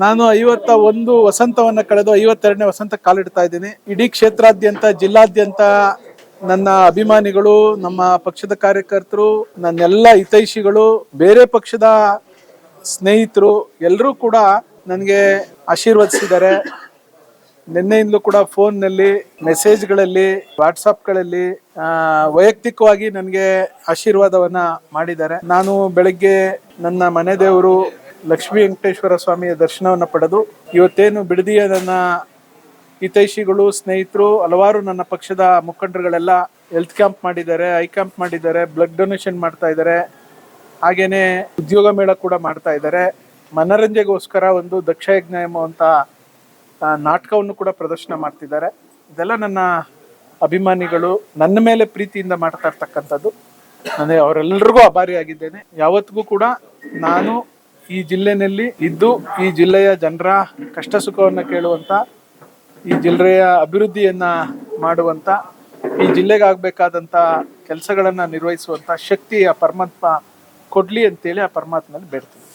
ನಾನು ಐವತ್ತ ಒಂದು ವಸಂತವನ್ನ ಕಳೆದು ಐವತ್ತೆರಡನೇ ವಸಂತ ಕಾಲಿಡ್ತಾ ಇದ್ದೀನಿ. ಇಡೀ ಕ್ಷೇತ್ರಾದ್ಯಂತ, ಜಿಲ್ಲಾದ್ಯಂತ ನನ್ನ ಅಭಿಮಾನಿಗಳು, ನಮ್ಮ ಪಕ್ಷದ ಕಾರ್ಯಕರ್ತರು, ನನ್ನೆಲ್ಲ ಹಿತೈಷಿಗಳು, ಬೇರೆ ಪಕ್ಷದ ಸ್ನೇಹಿತರು ಎಲ್ಲರೂ ಕೂಡ ನನಗೆ ಆಶೀರ್ವದಿಸಿದ್ದಾರೆ. ನಿನ್ನೆಯಿಂದಲೂ ಕೂಡ ಫೋನ್ನಲ್ಲಿ, ಮೆಸೇಜ್ಗಳಲ್ಲಿ, ವಾಟ್ಸಪ್ಗಳಲ್ಲಿ ವೈಯಕ್ತಿಕವಾಗಿ ನನಗೆ ಆಶೀರ್ವಾದವನ್ನ ಮಾಡಿದ್ದಾರೆ. ನಾನು ಬೆಳಗ್ಗೆ ನನ್ನ ಮನೆ ದೇವರು ಲಕ್ಷ್ಮೀ ವೆಂಕಟೇಶ್ವರ ಸ್ವಾಮಿಯ ದರ್ಶನವನ್ನು ಪಡೆದು ಇವತ್ತೇನು ಬಿಡದಿಯ ನನ್ನ ಹಿತೈಷಿಗಳು, ಸ್ನೇಹಿತರು, ಹಲವಾರು ನನ್ನ ಪಕ್ಷದ ಮುಖಂಡರುಗಳೆಲ್ಲ ಹೆಲ್ತ್ ಕ್ಯಾಂಪ್ ಮಾಡಿದ್ದಾರೆ ಐ ಕ್ಯಾಂಪ್ ಮಾಡಿದ್ದಾರೆ ಬ್ಲಡ್ ಡೊನೇಷನ್ ಮಾಡ್ತಾ ಇದ್ದಾರೆ. ಹಾಗೇನೆ ಉದ್ಯೋಗ ಮೇಳ ಕೂಡ ಮಾಡ್ತಾ ಇದ್ದಾರೆ. ಮನರಂಜನೆಗೋಸ್ಕರ ಒಂದು ದಕ್ಷ ಯಜ್ಞ ಎಂಬುವಂಥ ನಾಟಕವನ್ನು ಕೂಡ ಪ್ರದರ್ಶನ ಮಾಡ್ತಿದ್ದಾರೆ. ಇದೆಲ್ಲ ನನ್ನ ಅಭಿಮಾನಿಗಳು ನನ್ನ ಮೇಲೆ ಪ್ರೀತಿಯಿಂದ ಮಾಡ್ತಾ ಇರ್ತಕ್ಕಂಥದ್ದು. ನಾನು ಅವರೆಲ್ಲರಿಗೂ ಅಭಾರಿಯಾಗಿದ್ದೇನೆ ಯಾವತ್ತಿಗೂ ಕೂಡ ನಾನು ಈ ಜಿಲ್ಲೆನಲ್ಲಿ ಇದ್ದು ಈ ಜಿಲ್ಲೆಯ ಜನರ ಕಷ್ಟ ಸುಖವನ್ನು ಕೇಳುವಂತ, ಈ ಜಿಲ್ಲೆಯ ಅಭಿವೃದ್ಧಿಯನ್ನ ಮಾಡುವಂತ, ಈ ಜಿಲ್ಲೆಗೆ ಕೆಲಸಗಳನ್ನು ನಿರ್ವಹಿಸುವಂತ ಶಕ್ತಿ ಆ ಪರಮಾತ್ಮ ಕೊಡ್ಲಿ ಅಂತೇಳಿ ಆ ಪರಮಾತ್ಮನಲ್ಲಿ ಬೇಡ್ತೀನಿ.